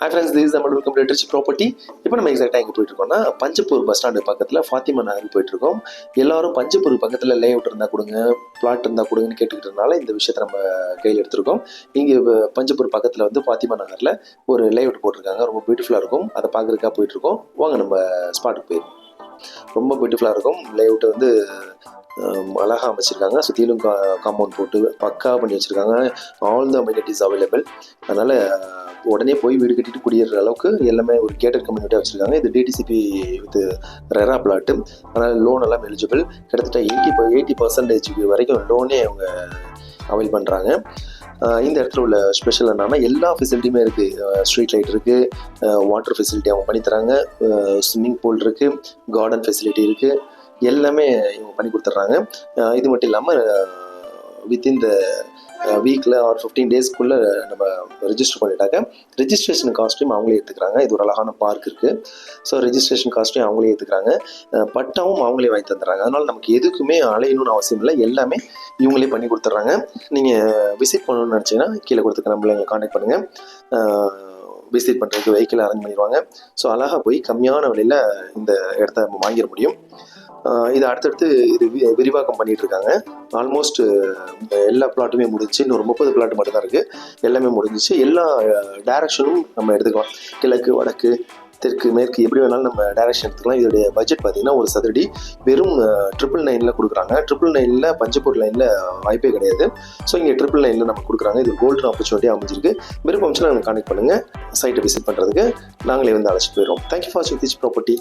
Hi friends this நம்ம welcome to property இப்போ நம்ம எக்ஸாக்டாக எங்கே போயிட்டு இருக்கோம்னா பஞ்சப்பூர் பஸ் ஸ்டாண்டு பக்கத்தில் ஃபாத்திமா நகர் போயிட்டு இருக்கோம் எல்லாரும் பஞ்சப்பூர் பக்கத்தில் லே அவுட் இருந்தால் கொடுங்க பிளாட் இருந்தால் கொடுங்கன்னு கேட்டுக்கிட்டனால இந்த விஷயத்தை நம்ம கையில் எடுத்திருக்கோம். இங்கே பஞ்சப்பூர் பக்கத்தில் வந்து ஃபாத்திமா நகரில் ஒரு லே அவுட் போட்டிருக்காங்க. ரொம்ப பியூட்டிஃபுல்லாக இருக்கும். அதை பார்க்குறதுக்காக போயிட்டுருக்கோம். வாங்க நம்ம ஸ்பாட்டுக்கு போயிருக்கோம் ரொம்ப பியூட்டிஃபுல்லாக இருக்கும். லே அவுட் வந்து அழகாக அமைச்சிருக்காங்க. சுற்றிலும் கா காம்பவுண்ட் போட்டு பக்கா பண்ணி வச்சுருக்காங்க. ஆல் த அம்யூனிட்டிஸ் அவைலபிள் அதனால் உடனே போய் வீடு கட்டிட்டு குடியேற அளவுக்கு எல்லாமே ஒரு கேட்டட் கம்யூனிட்டியாக வச்சுருக்காங்க. இது டிடிசிபி வித் ரெரா பிளாட்டு அதனால் லோன் எல்லாம் எலிஜிபிள் கிட்டத்தட்ட எயிட்டி எயிட்டி பர்சன்டேஜ் வரைக்கும் லோனே அவங்க அவைல் பண்ணுறாங்க இந்த இடத்துல உள்ள ஸ்பெஷல் என்னன்னா எல்லா ஃபெசிலிட்டியுமே இருக்குது ஸ்ட்ரீட் லைட் இருக்குது வாட்டர் ஃபெசிலிட்டி அவங்க பண்ணித்தராங்க ஸ்விம்மிங் பூல் இருக்குது கார்டன் ஃபெசிலிட்டி இருக்குது எல்லாமே இவங்க பண்ணி கொடுத்துட்றாங்க. இது மட்டும் இல்லாமல் வித்தின் த வீக்கில் ஆர் ஃபிஃப்டீன் டேஸ்க்குள்ளே நம்ம ரெஜிஸ்டர் பண்ணிட்டாக்க ரெஜிஸ்ட்ரேஷன் காஸ்ட்டையும் அவங்களே எடுத்துக்கிறாங்க. இது ஒரு அழகான பார்க் இருக்குது ஸோ ரெஜிஸ்ட்ரேஷன் காஸ்ட்டையும் அவங்களே எடுத்துக்கிறாங்க. பட்டாவும் அவங்களே வாங்கி தந்துடுறாங்க. அதனால் நமக்கு எதுக்குமே அலையணும்னு அவசியம் இல்லை. எல்லாமே இவங்களே பண்ணி கொடுத்துட்றாங்க. நீங்கள் விசிட் பண்ணணும்னு நினச்சிங்கன்னா கீழே கொடுத்துக்க நம்மளை எங்களை காண்டாக்ட் பண்ணுங்கள் விசிட் பண்ணுறதுக்கு வெஹிக்கிள் அரேஞ்ச் பண்ணிடுவாங்க. ஸோ அழகாக போய் கம்மியான விலையில் இந்த இடத்த நம்ம வாங்கிட முடியும். இது அடுத்தடுத்து இது வி- விரிவாக்கம் பண்ணிட்டு இருக்காங்க. ஆல்மோஸ்ட் எல்லா பிளாட்டுமே முடிஞ்சு இன்னும் முப்பது பிளாட் மட்டும் தான் இருக்குது எல்லாமே முடிஞ்சிச்சு. எல்லா டைரக்ஷனும் நம்ம எடுத்துக்கலாம். கிழக்கு வடக்கு தெற்கு மேற்கு எப்படி வேணாலும் நம்ம டைரக்ஷன் எடுத்துக்கலாம். இதோடைய பட்ஜெட் பார்த்தீங்கன்னா ஒரு சதுரடி. வெறும் ட்ரிபிள் நைனில் கொடுக்குறாங்க. ட்ரிபிள் நைனில் பஞ்சப்பூர் லைனில் வாய்ப்பே கிடையாது. ஸோ இங்கே ட்ரிபிள் நைனில் நம்ம கொடுக்குறாங்க. இது கோல்டன் ஆப்பர்ச்சுனிட்டி அமைஞ்சிருக்கு. விருப்பம் நாங்கள் கான்டெக்ட் பண்ணுங்கள் சைட்டை விசிட் பண்ணுறதுக்கு நாங்களே வந்து அழைச்சிட்டு போயிடுவோம் தேங்க்யூ ஃபார் வாட்சிங் திச் ப்ராப்பர்ட்டி